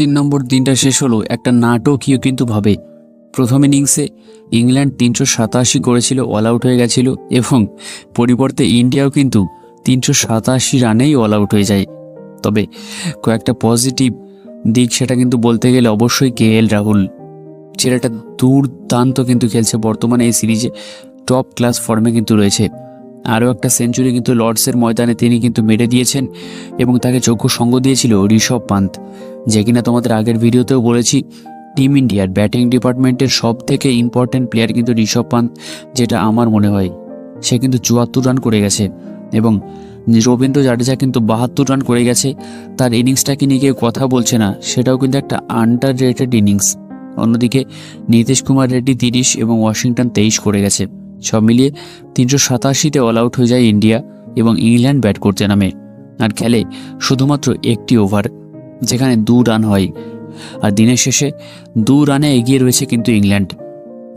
তিন নম্বর দিনটা শেষ হলো একটা নাটকীয় কিন্তু ভাবে। প্রথম ইনিংসে ইংল্যান্ড তিনশো সাতাশি করেছিল অল আউট হয়ে গেছিল এবং পরিবর্তে ইন্ডিয়াও কিন্তু তিনশো সাতাশি রানেই অল আউট হয়ে যায়। তবে কয়েকটা পজিটিভ দিক সেটা কিন্তু বলতে গেলে অবশ্যই কে এল রাহুল। ছেলেটা দুর্দান্ত কিন্তু খেলছে বর্তমানে এই সিরিজে টপ ক্লাস ফর্মে কিন্তু রয়েছে। আরও একটা সেঞ্চুরি কিন্তু লর্ডসের ময়দানে তিনি কিন্তু মেরে দিয়েছেন এবং তাকে যোগ্য সঙ্গ দিয়েছিল ঋষভ পান্ত। যে কিনা তোমাদের আগের ভিডিওতেও বলেছি টিম ইন্ডিয়ার ব্যাটিং ডিপার্টমেন্টের সব থেকে ইম্পর্ট্যান্ট প্লেয়ার কিন্তু ঋষভ পান্ত যেটা আমার মনে হয় সে কিন্তু চুয়াত্তর রান করে গেছে এবং রবীন্দ্র জাডেজা কিন্তু বাহাত্তর রান করে গেছে। তার ইনিংসটাকে নিয়ে কেউ কথা বলছে না, সেটাও কিন্তু একটা আন্ডার রেটেড ইনিংস অন্যদিকে নীতিশ কুমার রেড্ডি তিরিশ এবং ওয়াশিংটন তেইশ করে গেছে। সব মিলিয়ে তিনশো সাতাশিতে অল আউট হয়ে যায় ইন্ডিয়া এবং ইংল্যান্ড ব্যাট করতে নামে। আর খেলে শুধুমাত্র একটি ওভার যেখানে দু রান হয়। আর দিনের শেষে দু রানে এগিয়ে রয়েছে কিন্তু ইংল্যান্ড।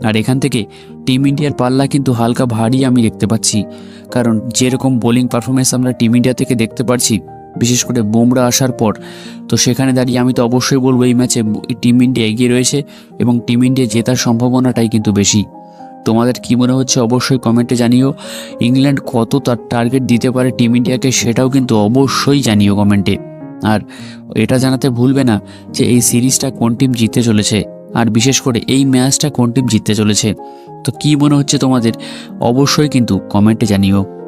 আর এখান থেকে টিম ইন্ডিয়ার পাল্লা কিন্তু হালকা ভারী আমি দেখতে পাচ্ছি। কারণ যেরকম বোলিং পারফরমেন্স আমরা টিম ইন্ডিয়া থেকে দেখতে পাচ্ছি বিশেষ করে বুমরা আসার পর, তো সেখানে দাঁড়িয়ে আমি তো অবশ্যই বলব এই ম্যাচে টিম ইন্ডিয়া এগিয়ে রয়েছে এবং টিম ইন্ডিয়া জেতার সম্ভাবনাটাই কিন্তু বেশি। তোমাদের কি মনে হচ্ছে অবশ্যই কমেন্টে জানিও। ইংল্যান্ড কত তার টার্গেট দিতে পারে টিম ইন্ডিয়াকে সেটাও কিন্তু অবশ্যই জানিও কমেন্টে। আর এটা জানাতে ভুলবে না যে এই সিরিজটা কোন টিম জিততে চলেছে, আর বিশেষ করে এই ম্যাচটা কোন টিম জিততে চলেছে। তো কি মনে হচ্ছে তোমাদের? অবশ্যই কিন্তু কমেন্টে জানিও।